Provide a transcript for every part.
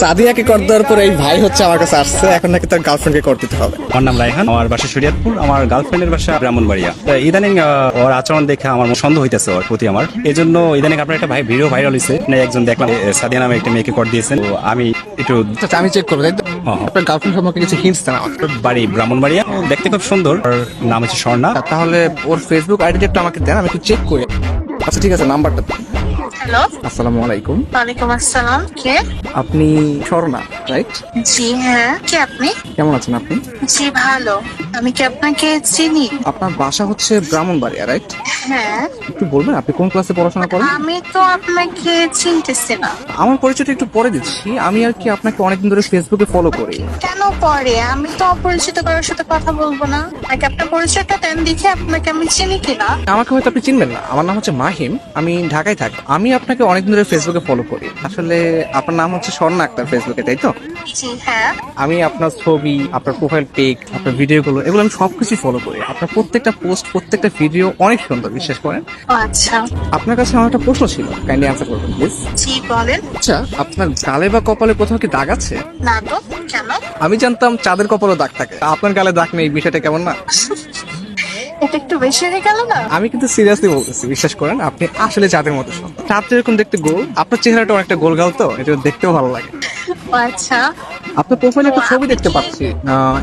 সাদিয়াকে কর দেওয়ার পর এই ভাই হচ্ছে আমার কাছে আসছে। এখন নাকি তার গার্লফ্রেন্ডকে কর দিতে হবে। আমার নাম রায়হান। আমার বাসা শরিয়াতপুর। আমার গার্লফ্রেন্ডের বাসা ব্রাহ্মণবাড়িয়া। তা ইদানিং ওর আচরণ দেখে আমার সন্দেহ হইতেছে ওর প্রতি আমার। এই জন্য ইদানিং আপনার একটা ভাই ভিডিও ভাইরাল হয়েছে মানে একজন দেখলাম সাদিয়া নামে একটা মেয়েকে কর দিয়েছেন। তো আমি একটু আচ্ছা আমি চেক করব তাই তো। আপনার গার্লফ্রেন্ড সম্পর্কে কিছু হিন্টস দেন বাড়ি ব্রাহ্মণবাড়িয়া। ও দেখতে খুব সুন্দর। ওর নাম হচ্ছে স্বর্ণা। তাহলে ওর ফেসবুক আইডিটা একটু আমাকে দেন আমি একটু চেক করি। আচ্ছা ঠিক আছে নাম্বারটা। হ্যালো। আসসালামু আলাইকুম। ওয়ালাইকুম আসসালাম। কে? আপনি স্বর্ণা রাইট জি হ্যাঁ। কে আপনি? কেমন আছেন আপনি? জি ভালো। আমি কি আপনাকে চিনি? আপনার বাসা হচ্ছে ব্রাহ্মণবাড়িয়া রাইট হ্যাঁ। একটু বলবেন আপনি কোন ক্লাসে পড়াশোনা করেন? আমি তো আপনাকে চিনতেছি না। আমার পরিচয়টা একটু পরে দিচ্ছি। আমি আর কি আপনাকে অনেকদিন ধরে ফেসবুকে ফলো করি। কেন পরে আমি তো অপরিচিত কারোর সাথে কথা বলব না। আগে আপনার পরিচয়টা দেন দেখে আপনাকে আমি চিনি কিনা। আমাকে হয়তো আপনি চিনবেন না। আমার নাম হচ্ছে মাহিম। আমি ঢাকায় থাকি। আমি আপনাকে অনেকদিন ধরে ফেসবুকে ফলো করি। আসলে আপনার নাম হচ্ছে স্বর্ণা আক্তার ফেসবুকে তাই তো? হ্যাঁ। আমি আপনার ছবি আপনার প্রোফাইল পিক আপনার ভিডিওগুলো এগুলো আমি সবকিছু ফলো করি। আপনার প্রত্যেকটা পোস্ট প্রত্যেকটা ভিডিও অনেক সুন্দর বিশ্বাস করেন। আচ্ছা। আপনার কাছে আমার একটা প্রশ্ন ছিল কাইন্ডলি অ্যান্সার করবেন প্লিজ জি বলেন। আচ্ছা আপনার গালে বা কপালে কোথাও কি দাগ আছে? না তো কেন? আমি জানতাম চাঁদের কপালে দাগ থাকে। আপনার গালে দাগ নেই বিষয়টা কেমন না? এটা একটু বেশি হয়ে গেল না? আমি কিন্তু সিরিয়াসলি বলতেছি বিশ্বাস করেন আপনি আসলে চাঁদের মতো চাঁদ যেরকম দেখতে গোল আপনার চেহারাটা অনেকটা গোল গাল তো এটা দেখতেও ভালো লাগে। আচ্ছা। আপনার প্রোফাইলে একটা ছবি দেখতে পাচ্ছি।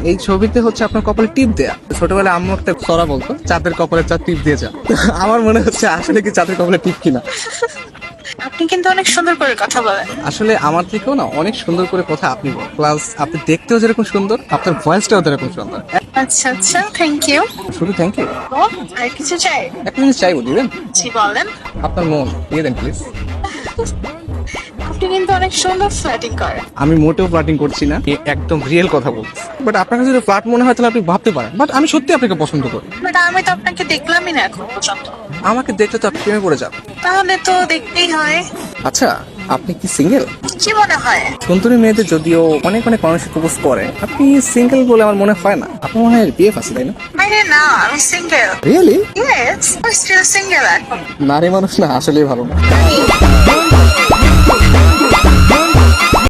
এই ছবিতে হচ্ছে আপনার কপালে টিপ দেয়া। ছোটবেলায় আম্মু একটা সরা বলতো চাঁদের কপালে চাঁদ টিপ দিয়ে যা। আমার মনে হচ্ছে আসলে কি চাঁদের কপালে টিপ কিনা। আপনি কিন্তু অনেক সুন্দর করে কথা বলেন। আসলে আমার থেকেও না অনেক সুন্দর করে কথা আপনি বলেন। প্লাস আপনি দেখতেও যেরকম সুন্দর আপনার ভয়েসটাও যেরকম সুন্দর। আচ্ছা আচ্ছা থ্যাংক ইউ শুধু থ্যাংক ইউ আর কিছু চাই? একটা জিনিস চাইব দিবেন? জি বলেন। আপনার মন দিয়ে দেন প্লিজ আপনি কিন্তু অনেক সুন্দর ফ্ল্যাটিং করেন আমি মোটেও ফ্লাটিং করছি না। এ একদম রিয়েল কথা বলছি বাট আপনার কাছে যদি ফ্লাট মনে হয় তাহলে আপনি ভাবতে পারেন। বাট আমি সত্যি আপনাকে পছন্দ করি। বাট আমি তো আপনাকে দেখলামই না এখন পর্যন্ত। আমাকে দেখলে তো আপনি প্রেমে পড়ে যাবেন। তাহলে তো দেখতেই হয়। আচ্ছা আপনি কি সিঙ্গেল কি মনে হয়? সুন্দরী মেয়েদের যদিও অনেক অনেক মানুষ প্রপোজ করে আপনি সিঙ্গেল বলে আমার মনে হয় না। আপনার মনে হয় বিয়ে আছে তাই না? আরে না আমি সিঙ্গেল রিয়েলি ইয়েস আমি স্টিল সিঙ্গেল এখন। নারী মানুষ না আসলেই ভালো না।